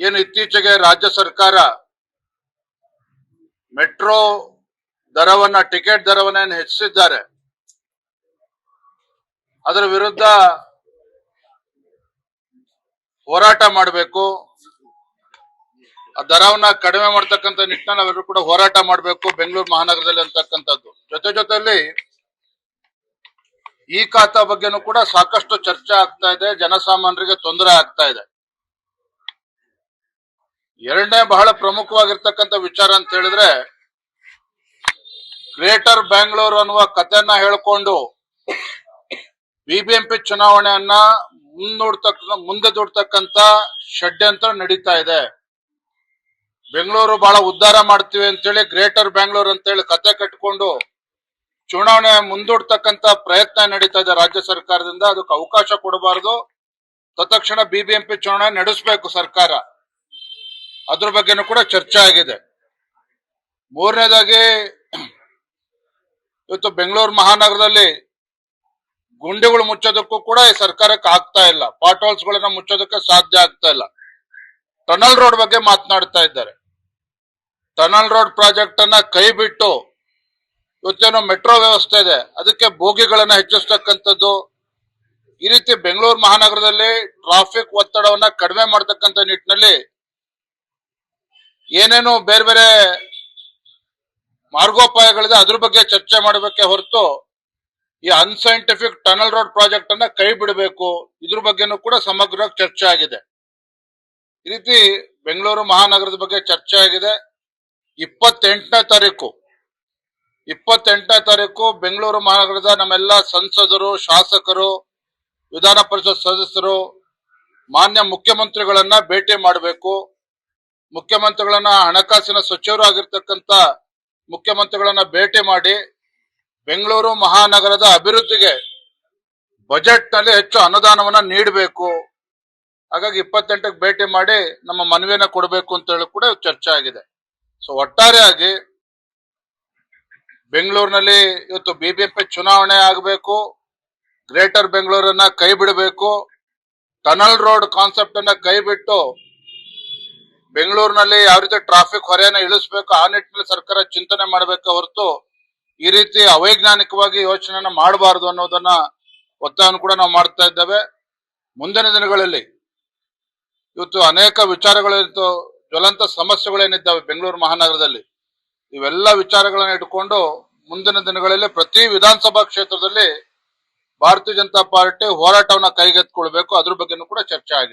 ಏನು ಇತ್ತೀಚೆಗೆ ರಾಜ್ಯ ಸರ್ಕಾರ ಮೆಟ್ರೋ ದರವನ್ನ, ಟಿಕೆಟ್ ದರವನ್ನ ಹೆಚ್ಚಿಸಿದ್ದಾರೆ? ಅದರ ವಿರುದ್ಧ ಹೋರಾಟ ಮಾಡಬೇಕು. ಆ ದರವನ್ನ ಕಡಿಮೆ ಮಾಡ್ತಕ್ಕಂಥ ನಿಟ್ಟಿನಲ್ಲಿ ನಾವೆಲ್ಲರೂ ಕೂಡ ಹೋರಾಟ ಮಾಡಬೇಕು, ಬೆಂಗಳೂರು ಮಹಾನಗರದಲ್ಲಿ ಅಂತಕ್ಕಂಥದ್ದು. ಜೊತೆ ಜೊತೆಯಲ್ಲಿ ಈ ಖಾತಾ ಬಗ್ಗೆನೂ ಕೂಡ ಸಾಕಷ್ಟು ಚರ್ಚೆ ಆಗ್ತಾ ಇದೆ, ಜನಸಾಮಾನ್ಯರಿಗೆ ತೊಂದರೆ ಆಗ್ತಾ ಇದೆ. ಎರಡನೇ ಬಹಳ ಪ್ರಮುಖವಾಗಿರ್ತಕ್ಕಂಥ ವಿಚಾರ ಅಂತ ಹೇಳಿದ್ರೆ ಗ್ರೇಟರ್ ಬ್ಯಾಂಗ್ಳೂರ್ ಅನ್ನುವ ಕಥೆಯನ್ನ ಹೇಳ್ಕೊಂಡು ಬಿಬಿಎಂಪಿ ಚುನಾವಣೆಯನ್ನ ಮುನ್ನೋಡ್ತಕ್ಕ, ಮುಂದೆ ದೂಡ್ತಕ್ಕಂತ ಷಡ್ಯಂತ್ರ ನಡೀತಾ ಇದೆ. ಬೆಂಗಳೂರು ಬಹಳ ಉದ್ಧಾರ ಮಾಡ್ತೀವಿ ಅಂತೇಳಿ ಗ್ರೇಟರ್ ಬ್ಯಾಂಗ್ಳೂರ್ ಅಂತೇಳಿ ಕತೆ ಕಟ್ಕೊಂಡು, ಚುನಾವಣೆ ಮುಂದೂಡ್ತಕ್ಕಂತ ಪ್ರಯತ್ನ ನಡೀತಾ ಇದೆ ರಾಜ್ಯ ಸರ್ಕಾರದಿಂದ. ಅದಕ್ಕೆ ಅವಕಾಶ ಕೊಡಬಾರದು. ತತ್ಕ್ಷಣ ಬಿಬಿಎಂಪಿ ಚುನಾವಣೆ ನಡೆಸಬೇಕು ಸರ್ಕಾರ. ಅದ್ರ ಬಗ್ಗೆನೂ ಕೂಡ ಚರ್ಚೆ ಆಗಿದೆ. ಮೂರನೇದಾಗಿ, ಇವತ್ತು ಬೆಂಗಳೂರು ಮಹಾನಗರದಲ್ಲಿ ಗುಂಡಿಗಳು ಮುಚ್ಚೋದಕ್ಕೂ ಕೂಡ ಈ ಸರ್ಕಾರಕ್ಕೆ ಆಗ್ತಾ ಇಲ್ಲ. ಪಾಟ್ ಗಳನ್ನ ಮುಚ್ಚೋದಕ್ಕೆ ಸಾಧ್ಯ ಆಗ್ತಾ ಇಲ್ಲ. ಟನಲ್ ರೋಡ್ ಬಗ್ಗೆ ಮಾತನಾಡ್ತಾ ಇದ್ದಾರೆ. ಟನಲ್ ರೋಡ್ ಪ್ರಾಜೆಕ್ಟ್ ಅನ್ನ ಕೈ ಬಿಟ್ಟು ಇವತ್ತೇನೋ ಮೆಟ್ರೋ ವ್ಯವಸ್ಥೆ ಇದೆ, ಅದಕ್ಕೆ ಬೋಗಿಗಳನ್ನ ಹೆಚ್ಚಿಸ್ತಕ್ಕಂಥದ್ದು. ಈ ರೀತಿ ಬೆಂಗಳೂರು ಮಹಾನಗರದಲ್ಲಿ ಟ್ರಾಫಿಕ್ ಒತ್ತಡವನ್ನ ಕಡಿಮೆ ಮಾಡತಕ್ಕಂಥ ನಿಟ್ಟಿನಲ್ಲಿ ಏನೇನು ಬೇರೆ ಬೇರೆ ಮಾರ್ಗೋಪಾಯಗಳಿದೆ, ಅದ್ರ ಬಗ್ಗೆ ಚರ್ಚೆ ಮಾಡಬೇಕೆ ಹೊರತು ಈ ಅನ್ಸೈಂಟಿಫಿಕ್ ಟನಲ್ ರೋಡ್ ಪ್ರಾಜೆಕ್ಟ್ ಅನ್ನ ಕೈ ಬಿಡಬೇಕು. ಇದ್ರ ಬಗ್ಗೆನೂ ಕೂಡ ಸಮಗ್ರ ಚರ್ಚೆ ಆಗಿದೆ. ಈ ರೀತಿ ಬೆಂಗಳೂರು ಮಹಾನಗರದ ಬಗ್ಗೆ ಚರ್ಚೆ ಆಗಿದೆ. ಇಪ್ಪತ್ತೆಂಟನೇ ತಾರೀಕು ಇಪ್ಪತ್ತೆಂಟನೇ ತಾರೀಕು ಬೆಂಗಳೂರು ಮಹಾನಗರದ ನಮ್ಮೆಲ್ಲ ಸಂಸದರು, ಶಾಸಕರು, ವಿಧಾನ ಪರಿಷತ್ ಸದಸ್ಯರು, ಮಾನ್ಯ ಮುಖ್ಯಮಂತ್ರಿಗಳನ್ನ ಭೇಟಿ ಮಾಡಬೇಕು. ಮುಖ್ಯಮಂತ್ರಿಗಳನ್ನ ಹಣಕಾಸಿನ ಸಚಿವರು ಆಗಿರ್ತಕ್ಕಂಥ ಮುಖ್ಯಮಂತ್ರಿಗಳನ್ನ ಭೇಟಿ ಮಾಡಿ ಬೆಂಗಳೂರು ಮಹಾನಗರದ ಅಭಿವೃದ್ಧಿಗೆ ಬಜೆಟ್ನಲ್ಲಿ ಹೆಚ್ಚು ಅನುದಾನವನ್ನ ನೀಡಬೇಕು. ಹಾಗಾಗಿ ಇಪ್ಪತ್ತೆಂಟಕ್ಕೆ ಭೇಟಿ ಮಾಡಿ ನಮ್ಮ ಮನವಿಯನ್ನ ಕೊಡಬೇಕು ಅಂತ ಹೇಳಿ ಕೂಡ ಚರ್ಚೆ ಆಗಿದೆ. ಸೊ ಒಟ್ಟಾರೆಯಾಗಿ ಬೆಂಗಳೂರಿನಲ್ಲಿ ಇವತ್ತು ಬಿಬಿಎಂಪಿ ಚುನಾವಣೆ ಆಗಬೇಕು, ಗ್ರೇಟರ್ ಬೆಂಗಳೂರನ್ನ ಕೈ ಬಿಡಬೇಕು, ಟನಲ್ ರೋಡ್ ಕಾನ್ಸೆಪ್ಟ್ ಅನ್ನ ಕೈ ಬಿಟ್ಟು ಬೆಂಗಳೂರಿನಲ್ಲಿ ಯಾವ ರೀತಿ ಟ್ರಾಫಿಕ್ ಹೊರೆಯನ್ನ ಇಳಿಸಬೇಕು, ಆ ನಿಟ್ಟಿನಲ್ಲಿ ಸರ್ಕಾರ ಚಿಂತನೆ ಮಾಡಬೇಕು ಹೊರತು ಈ ರೀತಿ ಅವೈಜ್ಞಾನಿಕವಾಗಿ ಯೋಚನೆಯನ್ನ ಮಾಡಬಾರದು ಅನ್ನೋದನ್ನ ಒತ್ತಾಯವನ್ನು ಕೂಡ ನಾವು ಮಾಡ್ತಾ ಇದ್ದೇವೆ. ಮುಂದಿನ ದಿನಗಳಲ್ಲಿ ಇವತ್ತು ಅನೇಕ ವಿಚಾರಗಳಿತ್ತು ಜ್ವಲಂತ ಸಮಸ್ಯೆಗಳೇನಿದ್ದಾವೆ ಬೆಂಗಳೂರು ಮಹಾನಗರದಲ್ಲಿ. ಇವೆಲ್ಲ ವಿಚಾರಗಳನ್ನ ಇಟ್ಕೊಂಡು ಮುಂದಿನ ದಿನಗಳಲ್ಲಿ ಪ್ರತಿ ವಿಧಾನಸಭಾ ಕ್ಷೇತ್ರದಲ್ಲಿ ಭಾರತೀಯ ಜನತಾ ಪಾರ್ಟಿ ಹೋರಾಟವನ್ನ ಕೈಗೆತ್ತಿಕೊಳ್ಬೇಕು. ಅದ್ರ ಬಗ್ಗೆನೂ ಕೂಡ ಚರ್ಚೆ ಆಗಿದೆ.